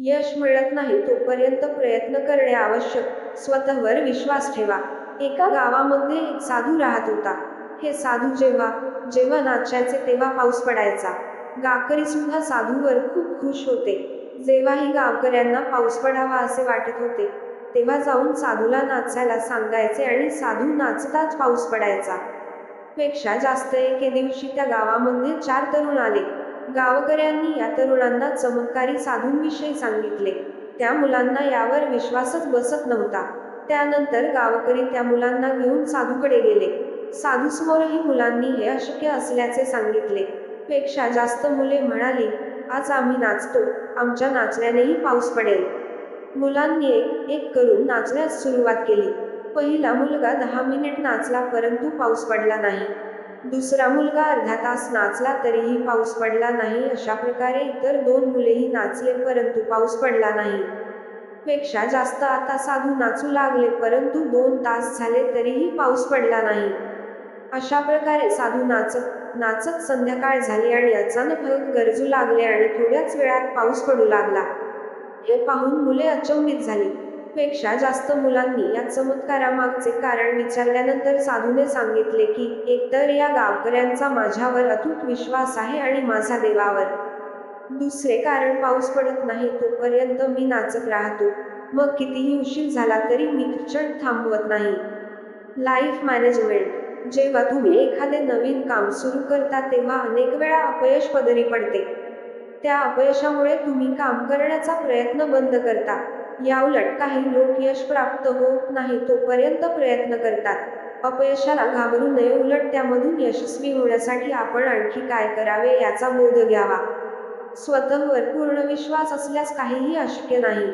यश मिळत नाही तोपर्यंत प्रयत्न करणे आवश्यक. स्वतःवर विश्वास ठेवा. एका गावामध्ये एक साधू राहत होता. हे साधू जेव्हा जेव्हा नाचायचे तेव्हा पाऊस पडायचा. गावकरी सुद्धा साधूवर खूप खुश होते. जेव्हाही गावकऱ्यांना पाऊस पडावा असे वाटत होते तेव्हा जाऊन साधूला नाचायला सांगायचे आणि साधू नाचताच पाऊस पडायचा. पेक्षा जास्त एके दिवशी त्या गावामध्ये चार तरुण आले. गावकऱ्यांनी या तरुणांना चमत्कारी साधूंविषयी सांगितले. त्या मुलांना यावर विश्वासच बसत नव्हता. त्यानंतर गावकरी त्या मुलांना घेऊन साधूकडे गेले. साधूसमोरही मुलांनी हे अशक्य असल्याचे सांगितले. पेक्षा जास्त मुले म्हणाली आज आम्ही नाचतो. आमच्या नाचण्यानेही पाऊस पडेल. मुलांनी एक एक करून नाचण्यास सुरुवात केली. पहिला मुलगा दहा मिनिट नाचला परंतु पाऊस पडला नाही. दुसरा मुलगा अर्धा तास नाचला तरीही पाऊस पडला नाही. अशा प्रकारे इतर दोन मुलेही नाचले परंतु पाऊस पडला नाही. पेक्षा जास्त आता साधू नाचू लागले परंतु दोन तास झाले तरीही पाऊस पडला नाही. अशा प्रकारे साधू नाचत नाचत संध्याकाळ झाली आणि अचानक गरजू लागले आणि थोड्याच वेळात पाऊस पडू लागला. हे पाहून मुले अचंबित झाली. पेक्षा जास्त मुलांनी या चमत्कारामागचे कारण विचारल्यानंतर साधूने सांगितले की एकतर या गावकऱ्यांचा माझ्यावर अतूट विश्वास आहे आणि माझा देवावर. दुसरे कारण पाऊस पडत नाही तोपर्यंत मी नाचत राहतो. मग कितीही उशीर झाला तरी मी क्षण थांबवत नाही. लाईफ मॅनेजमेंट जेव्हा तुम्ही एखादे नवीन काम सुरू करता तेव्हा अनेक वेळा अपयश पदरी पडते. त्या अपयशामुळे तुम्ही काम करण्याचा प्रयत्न बंद करता. याउलट काही लोक यश प्राप्त होत नाही तोपर्यंत प्रयत्न करतात. अपयशाला घाबरू नये उलट त्यामधून यशस्वी होण्यासाठी आपण आणखी काय करावे याचा बोध घ्यावा. स्वतःवर पूर्ण विश्वास असल्यास काहीही अशक्य नाही.